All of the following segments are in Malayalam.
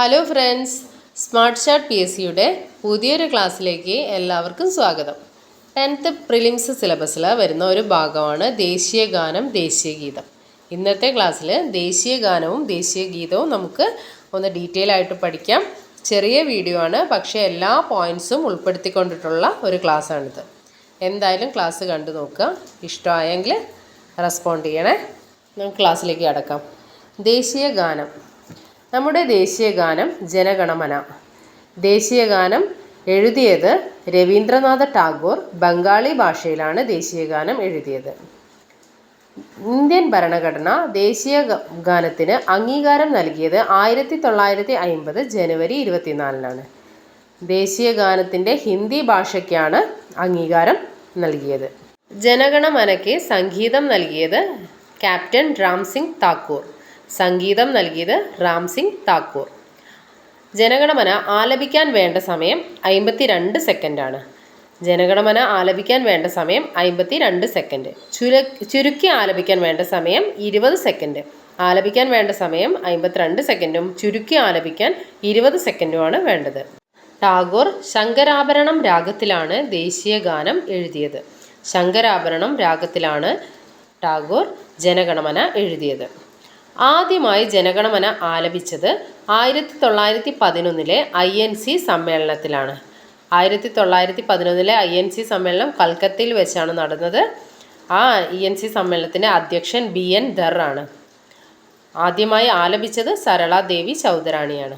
ഹലോ ഫ്രണ്ട്സ് സ്മാർട്ട് ഷാർട്ട് പി എസ് സിയുടെ പുതിയൊരു ക്ലാസ്സിലേക്ക് എല്ലാവർക്കും സ്വാഗതം. ടെൻത്ത് പ്രിലിംസ് സിലബസിൽ വരുന്ന ഒരു ഭാഗമാണ് ദേശീയ ഗാനം ദേശീയ ഗീതം. ഇന്നത്തെ ക്ലാസ്സിൽ ദേശീയ ഗാനവും ദേശീയ ഗീതവും നമുക്ക് ഒന്ന് ഡീറ്റെയിൽ ആയിട്ട് പഠിക്കാം. ചെറിയ വീഡിയോ ആണ് പക്ഷേ എല്ലാ പോയിന്റ്സും ഉൾപ്പെടുത്തിക്കൊണ്ടിട്ടുള്ള ഒരു ക്ലാസ്സാണിത് എന്തായാലും ക്ലാസ് കണ്ടു നോക്കുക. ഇഷ്ടമായെങ്കിൽ റെസ്പോണ്ട് ചെയ്യണേ. നമുക്ക് ക്ലാസ്സിലേക്ക് കടക്കാം. ദേശീയ ഗാനം. നമ്മുടെ ദേശീയ ഗാനം ജനഗണമന. ദേശീയ ഗാനം എഴുതിയത് രവീന്ദ്രനാഥ ടാഗോർ ബംഗാളി ഭാഷയിലാണ് ദേശീയ ഗാനം എഴുതിയത്. ഇന്ത്യൻ ഭരണഘടന ദേശീയ ഗാനത്തിന് അംഗീകാരം നൽകിയത് ആയിരത്തി തൊള്ളായിരത്തി അയിമ്പത് ജനുവരി ഇരുപത്തിനാലിനാണ്. ദേശീയ ഗാനത്തിന്റെ ഹിന്ദി ഭാഷയ്ക്കാണ് അംഗീകാരം നൽകിയത്. ജനഗണമനയ്ക്ക് സംഗീതം നൽകിയത് ക്യാപ്റ്റൻ രാം സിംഗ് താക്കൂർ. സംഗീതം നൽകിയത് റാം സിംഗ് താക്കൂർ. ജനഗണമന ആലപിക്കാൻ വേണ്ട സമയം അമ്പത്തി രണ്ട് സെക്കൻഡാണ്. ജനഗണമന ആലപിക്കാൻ വേണ്ട സമയം അമ്പത്തി രണ്ട് സെക്കൻഡ്. ചുര ചുരുക്കി ആലപിക്കാൻ വേണ്ട സമയം ഇരുപത് സെക്കൻഡ്. ആലപിക്കാൻ വേണ്ട സമയം അമ്പത്തിരണ്ട് സെക്കൻഡും ചുരുക്കി ആലപിക്കാൻ ഇരുപത് സെക്കൻഡുമാണ് വേണ്ടത്. ടാഗോർ ശങ്കരാഭരണം രാഗത്തിലാണ് ദേശീയ ഗാനം എഴുതിയത്. ശങ്കരാഭരണം രാഗത്തിലാണ് ടാഗോർ ജനഗണമന എഴുതിയത്. ആദ്യമായി ജനഗണമന ആലപിച്ചത് ആയിരത്തി തൊള്ളായിരത്തി പതിനൊന്നിലെ ഐ എൻ സി സമ്മേളനത്തിലാണ്. ആയിരത്തി തൊള്ളായിരത്തി പതിനൊന്നിലെ ഐ എൻ സി സമ്മേളനം കൽക്കത്തയിൽ വെച്ചാണ് നടന്നത്. ആ ഇ എൻ സി സമ്മേളനത്തിന്റെ അധ്യക്ഷൻ ബി എൻ ധർ ആണ് ആദ്യമായി ആലപിച്ചത് സരള ദേവി ചൗധരാണിയാണ്.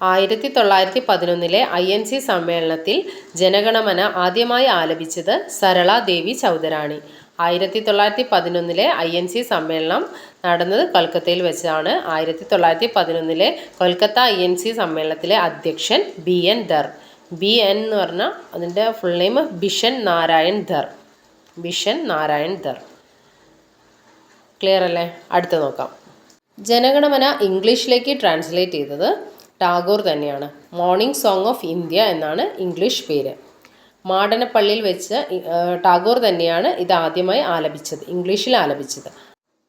ആയിരത്തി തൊള്ളായിരത്തി പതിനൊന്നിലെ ഐ എൻ സി സമ്മേളനത്തിൽ ജനഗണമന ആദ്യമായി ആലപിച്ചത് സരള ദേവി ചൗധരാണി. ആയിരത്തി തൊള്ളായിരത്തി പതിനൊന്നിലെ ഐ എൻ സി സമ്മേളനം നടന്നത് കൊൽക്കത്തയിൽ വെച്ചാണ്. ആയിരത്തി തൊള്ളായിരത്തി പതിനൊന്നിലെ കൊൽക്കത്ത ഐ എൻ സി സമ്മേളനത്തിലെ അധ്യക്ഷൻ B N Dhar. B N എന്ന് പറഞ്ഞാൽ അതിന്റെ full name Bishan Narayan Dhar. Bishan Narayan Dhar. Clear അല്ലേ? അടുത്ത് നോക്കാം. ജനഗണമന ഇംഗ്ലീഷിലേക്ക് ട്രാൻസ്ലേറ്റ് ചെയ്തത് ടാഗോർ തന്നെയാണ്. മോർണിംഗ് സോങ് ഓഫ് ഇന്ത്യ എന്നാണ് ഇംഗ്ലീഷ് പേര്. മാടനപ്പള്ളിയിൽ വെച്ച് ടാഗോർ തന്നെയാണ് ഇത് ആദ്യമായി ആലപിച്ചത് ഇംഗ്ലീഷിൽ ആലപിച്ചത്.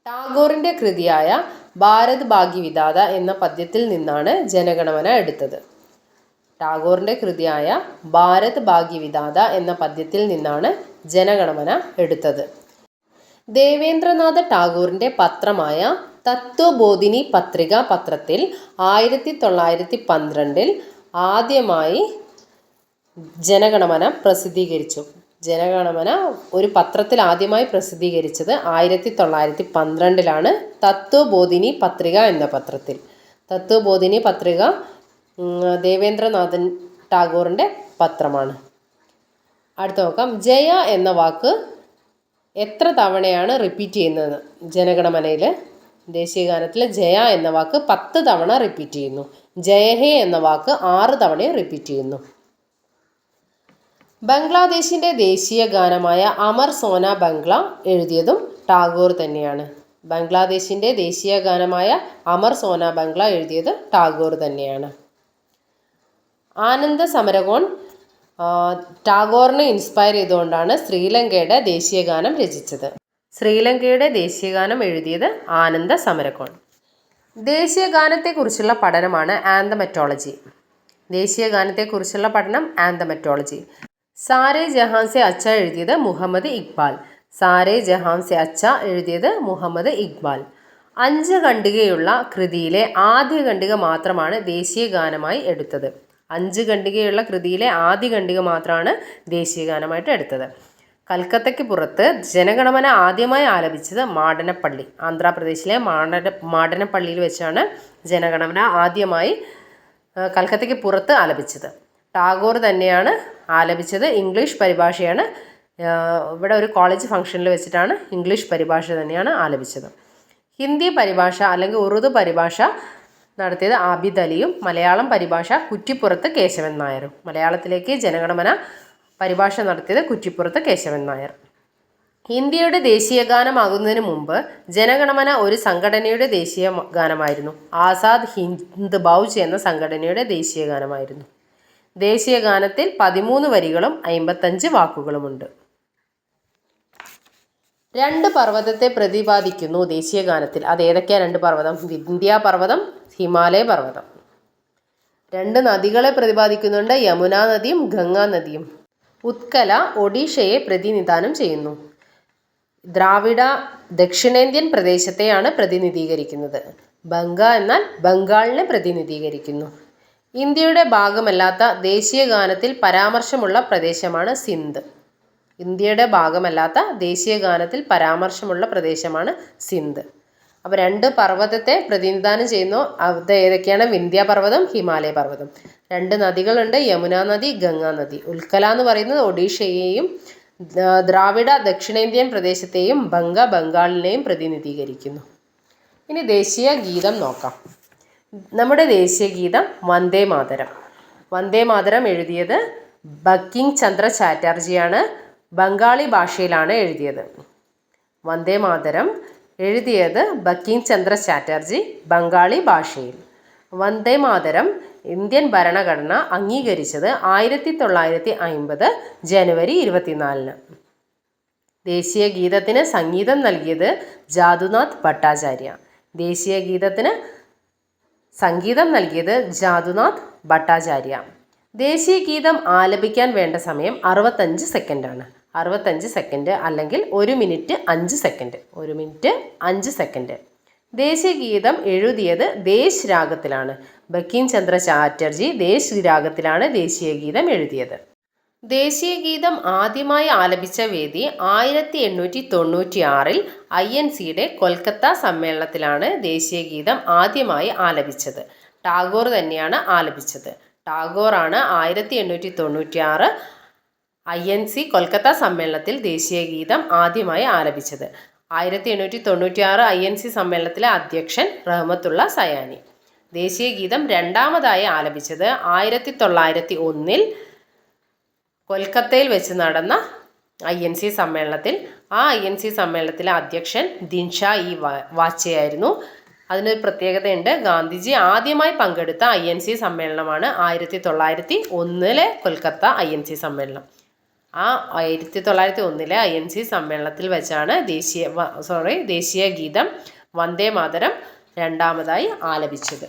ടാഗോറിന്റെ കൃതിയായ ഭാരത് ഭാഗ്യ വിധാത എന്ന പദ്യത്തിൽ നിന്നാണ് ജനഗണമന എടുത്തത്. ടാഗോറിന്റെ കൃതിയായ ഭാരത് ഭാഗ്യ വിധാത എന്ന പദ്യത്തിൽ നിന്നാണ് ജനഗണമന എടുത്തത്. ദേവേന്ദ്രനാഥ ടാഗോറിന്റെ പത്രമായ തത്വബോധിനി പത്രിക പത്രത്തിൽ ആയിരത്തി തൊള്ളായിരത്തി പന്ത്രണ്ടിൽ ആദ്യമായി ജനഗണമന പ്രസിദ്ധീകരിച്ചു. ജനഗണമന ഒരു പത്രത്തിൽ ആദ്യമായി പ്രസിദ്ധീകരിച്ചത് ആയിരത്തി തൊള്ളായിരത്തി പന്ത്രണ്ടിലാണ് തത്വബോധിനി പത്രിക എന്ന പത്രത്തിൽ. തത്വബോധിനി പത്രിക ദേവേന്ദ്രനാഥൻ ടാഗോറിന്റെ പത്രമാണ്. അടുത്ത നോക്കാം. ജയ എന്ന വാക്ക് എത്ര തവണയാണ് റിപ്പീറ്റ് ചെയ്യുന്നത്? ജനഗണമനയിൽ ദേശീയ ഗാനത്തിൽ ജയ എന്ന വാക്ക് പത്ത് തവണ റിപ്പീറ്റ് ചെയ്യുന്നു. ജയഹേ എന്ന വാക്ക് ആറ് തവണയും റിപ്പീറ്റ് ചെയ്യുന്നു. ബംഗ്ലാദേശിന്റെ ദേശീയ ഗാനമായ അമർ സോന ബംഗ്ല എഴുതിയതും ടാഗോർ തന്നെയാണ്. ബംഗ്ലാദേശിന്റെ ദേശീയ ഗാനമായ അമർ സോന ബംഗ്ല എഴുതിയത് ടാഗോർ തന്നെയാണ്. ആനന്ദ സമരകോൺ ടാഗോറിനെ ഇൻസ്പയർ ചെയ്തുകൊണ്ടാണ് ശ്രീലങ്കയുടെ ദേശീയ ഗാനം രചിച്ചത്. ശ്രീലങ്കയുടെ ദേശീയ ഗാനം എഴുതിയത് ആനന്ദ സമരകോൺ. ദേശീയ ഗാനത്തെക്കുറിച്ചുള്ള പഠനമാണ് ആന്തമെറ്റോളജി. ദേശീയ ഗാനത്തെക്കുറിച്ചുള്ള പഠനം ആന്തമെറ്റോളജി. സാരേ ജഹാൻ സെ അച്ച എഴുതിയത് മുഹമ്മദ് ഇക്ബാൽ. സാരെ ജഹാൻ സെ അച്ച എഴുതിയത് മുഹമ്മദ് ഇക്ബാൽ. അഞ്ച് ഖണ്ഡികയുള്ള കൃതിയിലെ ആദ്യ ഖണ്ഡിക മാത്രമാണ് ദേശീയ ഗാനമായി എടുത്തത്. അഞ്ച് ഖണ്ഡികയുള്ള കൃതിയിലെ ആദ്യ ഖണ്ഡിക മാത്രമാണ് ദേശീയ ഗാനമായിട്ട് എടുത്തത്. കൽക്കത്തയ്ക്ക് പുറത്ത് ജനഗണമന ആദ്യമായി ആലപിച്ചത് മാടനപ്പള്ളി. ആന്ധ്രാപ്രദേശിലെ മാടന മാടനപ്പള്ളിയിൽ വെച്ചാണ് ജനഗണമന ആദ്യമായി കൽക്കത്തയ്ക്ക് പുറത്ത് ആലപിച്ചത്. ടാഗോർ തന്നെയാണ് ആലപിച്ചത്. ഇംഗ്ലീഷ് പരിഭാഷയാണ്. ഇവിടെ ഒരു കോളേജ് ഫംഗ്ഷനിൽ വെച്ചിട്ടാണ് ഇംഗ്ലീഷ് പരിഭാഷ തന്നെയാണ് ആലപിച്ചത്. ഹിന്ദി പരിഭാഷ അല്ലെങ്കിൽ ഉറുദു പരിഭാഷ നടത്തിയത് ആബിദ് അലിയും മലയാളം പരിഭാഷ കുറ്റിപ്പുറത്ത് കേശവൻ നായരും. മലയാളത്തിലേക്ക് ജനഗണമന പരിഭാഷ നടത്തിയത് കുറ്റിപ്പുറത്ത് കേശവൻ നായർ. ഇന്ത്യയുടെ ദേശീയ ഗാനമാകുന്നതിന് മുമ്പ് ജനഗണമന ഒരു സംഘടനയുടെ ദേശീയ ഗാനമായിരുന്നു ആസാദ് ഹിന്ദ് ബൗജ് എന്ന സംഘടനയുടെ ദേശീയ ഗാനമായിരുന്നു ദേശീയ ഗാനത്തിൽ പതിമൂന്ന് വരികളും അമ്പത്തഞ്ച് വാക്കുകളുമുണ്ട്. രണ്ട് പർവതത്തെ പ്രതിപാദിക്കുന്നു ദേശീയ ഗാനത്തിൽ. അത് ഏതൊക്കെയാ രണ്ട് പർവതം? വിന്ധ്യ പർവതം ഹിമാലയ പർവതം. രണ്ട് നദികളെ പ്രതിപാദിക്കുന്നുണ്ട്. യമുനാ നദിയും ഗംഗാ നദിയും. ഉത്കല ഒഡീഷയെ പ്രതിനിധാനം ചെയ്യുന്നു. ദ്രാവിഡ ദക്ഷിണേന്ത്യൻ പ്രദേശത്തെയാണ് പ്രതിനിധീകരിക്കുന്നത്. ബംഗ എന്നാൽ ബംഗാളിനെ പ്രതിനിധീകരിക്കുന്നു. ഇന്ത്യയുടെ ഭാഗമല്ലാത്ത ദേശീയ ഗാനത്തിൽ പരാമർശമുള്ള പ്രദേശമാണ് സിന്ധ്. ഇന്ത്യയുടെ ഭാഗമല്ലാത്ത ദേശീയ ഗാനത്തിൽ പരാമർശമുള്ള പ്രദേശമാണ് സിന്ധ്. അപ്പോൾ രണ്ട് പർവതത്തെ പ്രതിനിധാനം ചെയ്യുന്നു അത് ഏതൊക്കെയാണ്? വിന്ധ്യ പർവതം ഹിമാലയ പർവതം. രണ്ട് നദികളുണ്ട്. യമുന നദി ഗംഗാ നദി. ഉൽക്കല എന്ന് പറയുന്നത് ഒഡീഷയെയും ദ്രാവിഡ ദക്ഷിണേന്ത്യൻ പ്രദേശത്തെയും ബംഗ ബംഗാളിനെയും പ്രതിനിധീകരിക്കുന്നു. ഇനി ദേശീയ ഗീതം നോക്കാം. നമ്മുടെ ദേശീയ ഗീതം വന്ദേ മാതരം. വന്ദേ മാതരം എഴുതിയത് ബക്കിംഗ് ചന്ദ്ര ചാറ്റർജിയാണ്. ബംഗാളി ഭാഷയിലാണ് എഴുതിയത്. വന്ദേ മാതരം എഴുതിയത് ബക്കിംഗ് ചന്ദ്ര ചാറ്റർജി ബംഗാളി ഭാഷയിൽ. വന്ദേ മാതരം ഇന്ത്യൻ ഭരണഘടന അംഗീകരിച്ചത് ആയിരത്തി തൊള്ളായിരത്തി അമ്പത് ജനുവരി ഇരുപത്തിനാലിന്. ദേശീയ ഗീതത്തിന് സംഗീതം നൽകിയത് ജാദുനാഥ് ഭട്ടാചാര്യ. ദേശീയ ഗീതത്തിന് സംഗീതം നൽകിയത് ജാദുനാഥ് ഭട്ടാചാര്യ. ദേശീയ ഗീതം ആലപിക്കാൻ വേണ്ട സമയം അറുപത്തഞ്ച് സെക്കൻഡാണ് അറുപത്തഞ്ച് സെക്കൻഡ് അല്ലെങ്കിൽ ഒരു മിനിറ്റ് അഞ്ച് സെക്കൻഡ് ഒരു മിനിറ്റ് അഞ്ച് സെക്കൻഡ് ദേശീയ ഗീതം എഴുതിയത് ദേശ് രാഗത്തിലാണ് ബക്കിം ചന്ദ്ര ചാറ്റർജി ദേശ് രാഗത്തിലാണ് ദേശീയ ഗീതം എഴുതിയത്. ദേശീയ ഗീതം ആദ്യമായി ആലപിച്ച വേദി ആയിരത്തി എണ്ണൂറ്റി തൊണ്ണൂറ്റി ആറിൽ ഐ എൻ സിയുടെ കൊൽക്കത്ത സമ്മേളനത്തിലാണ് ദേശീയ ഗീതം ആദ്യമായി ആലപിച്ചത്. ടാഗോർ തന്നെയാണ് ആലപിച്ചത്. ടാഗോറാണ് ആയിരത്തി എണ്ണൂറ്റി തൊണ്ണൂറ്റി ആറ് ഐ എൻ സി കൊൽക്കത്ത സമ്മേളനത്തിൽ ദേശീയ ഗീതം ആദ്യമായി ആലപിച്ചത്. ആയിരത്തി എണ്ണൂറ്റി തൊണ്ണൂറ്റി ആറ് ഐ എൻ സി സമ്മേളനത്തിലെ അധ്യക്ഷൻ റഹ്മത്തുള്ള സയാനി. ദേശീയ ഗീതം രണ്ടാമതായി ആലപിച്ചത് ആയിരത്തി തൊള്ളായിരത്തി ഒന്നിൽ കൊൽക്കത്തയിൽ വെച്ച് നടന്ന ഐ എൻ സി സമ്മേളനത്തിൽ ആ ഐ എൻ സി സമ്മേളനത്തിലെ അധ്യക്ഷൻ ദിൻഷാ ഇ വാച്ചയായിരുന്നു അതിനൊരു പ്രത്യേകതയുണ്ട് ഗാന്ധിജി ആദ്യമായി പങ്കെടുത്ത ഐ എൻ സി സമ്മേളനമാണ് ആയിരത്തി തൊള്ളായിരത്തി ഒന്നിലെ കൊൽക്കത്ത ഐ എൻ സി സമ്മേളനം. ആ ആയിരത്തി തൊള്ളായിരത്തി ഒന്നിലെ ഐ എൻ സി സമ്മേളനത്തിൽ വെച്ചാണ് ദേശീയ സോറി ദേശീയ ഗീതം വന്ദേ മാതരം രണ്ടാമതായി ആലപിച്ചത്.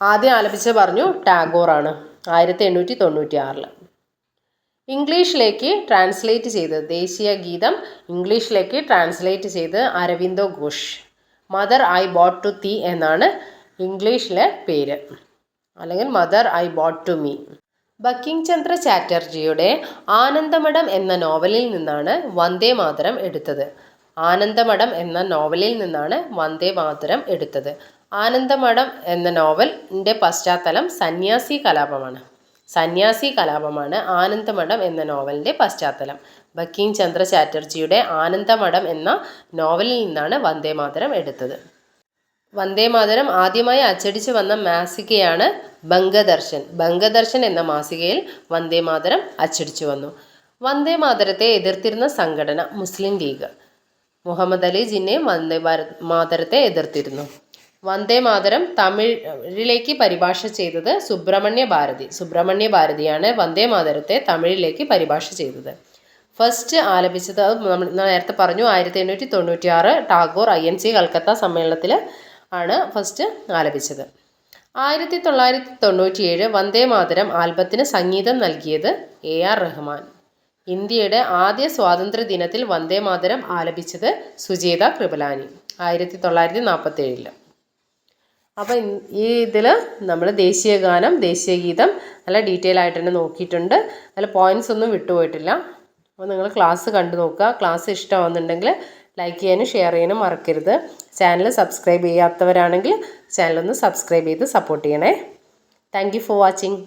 ആദ്യം ആലപിച്ച് പറഞ്ഞു ടാഗോറാണ് ആയിരത്തി എണ്ണൂറ്റി തൊണ്ണൂറ്റി ആറിൽ ഇംഗ്ലീഷിലേക്ക് ട്രാൻസ്ലേറ്റ് ചെയ്ത് ദേശീയ ഗീതം ഇംഗ്ലീഷിലേക്ക് ട്രാൻസ്ലേറ്റ് ചെയ്ത് Aurobindo Ghosh. Mother I bow to thee എന്നാണ് ഇംഗ്ലീഷിലെ പേര്. അല്ലെങ്കിൽ mother I bow to me Bankim Chandra ചാറ്റർജിയുടെ Anandamath എന്ന നോവലിൽ നിന്നാണ് വന്ദേ മാതരം എടുത്തത്. ആനന്ദമഠം എന്ന നോവലിൽ നിന്നാണ് വന്ദേ മാതരം എടുത്തത്. ആനന്ദമഠം എന്ന നോവലിന്റെ പശ്ചാത്തലം സന്യാസി കലാപമാണ്. സന്യാസി കലാപമാണ് ആനന്ദമഠം എന്ന നോവലിന്റെ പശ്ചാത്തലം. ബക്കിംഗ് ചന്ദ്ര ചാറ്റർജിയുടെ ആനന്ദമഠം എന്ന നോവലിൽ നിന്നാണ് വന്ദേ മാതരം എടുത്തത്. വന്ദേ മാതരം ആദ്യമായി അച്ചടിച്ചു വന്ന മാസികയാണ് ബംഗദർശൻ. ബംഗദർശൻ എന്ന മാസികയിൽ വന്ദേ മാതരം അച്ചടിച്ചു വന്നു. വന്ദേ മാതരത്തെ എതിർത്തിരുന്ന സംഘടന മുസ്ലിം ലീഗ്. മുഹമ്മദ് അലി ജിന്നെ വന്ദേ മാതരത്തെ എതിർത്തിരുന്നു. വന്ദേ മാതരം തമിഴിലേക്ക് പരിഭാഷ ചെയ്തത് സുബ്രഹ്മണ്യ ഭാരതി. സുബ്രഹ്മണ്യ ഭാരതിയാണ് വന്ദേ മാതരത്തെ തമിഴിലേക്ക് പരിഭാഷ ചെയ്തത്. ഫസ്റ്റ് ആലപിച്ചത് നമ്മൾ നേരത്തെ പറഞ്ഞു ആയിരത്തി എണ്ണൂറ്റി തൊണ്ണൂറ്റി ആറ് Tagore I N C Calcutta സമ്മേളനത്തിൽ ആണ് ഫസ്റ്റ് ആലപിച്ചത്. ആയിരത്തി തൊള്ളായിരത്തി തൊണ്ണൂറ്റിയേഴ് വന്ദേ മാതരം ആൽബത്തിന് സംഗീതം നൽകിയത് എ ആർ റഹ്മാൻ. ഇന്ത്യയുടെ ആദ്യ സ്വാതന്ത്ര്യ ദിനത്തിൽ വന്ദേ മാതരം ആലപിച്ചത് സുജേത കൃപലാനി. ആയിരത്തി തൊള്ളായിരത്തി നാൽപ്പത്തി ഏഴിൽ അപ്പോൾ ഈ ഇതിൽ നമ്മൾ ദേശീയ ഗാനം ദേശീയ ഗീതം നല്ല ഡീറ്റെയിൽ ആയിട്ട് തന്നെ നോക്കിയിട്ടുണ്ട്. നല്ല പോയിന്റ്സ് ഒന്നും വിട്ടുപോയിട്ടില്ല. അപ്പോൾ നിങ്ങൾ ക്ലാസ് കണ്ടു നോക്കുക. ക്ലാസ് ഇഷ്ടമാകുന്നുണ്ടെങ്കിൽ ലൈക്ക് ചെയ്യാനും ഷെയർ ചെയ്യാനും മറക്കരുത്. ചാനൽ സബ്സ്ക്രൈബ് ചെയ്യാത്തവരാണെങ്കിൽ ചാനലൊന്ന് സബ്സ്ക്രൈബ് ചെയ്ത് സപ്പോർട്ട് ചെയ്യണേ. Thank for watching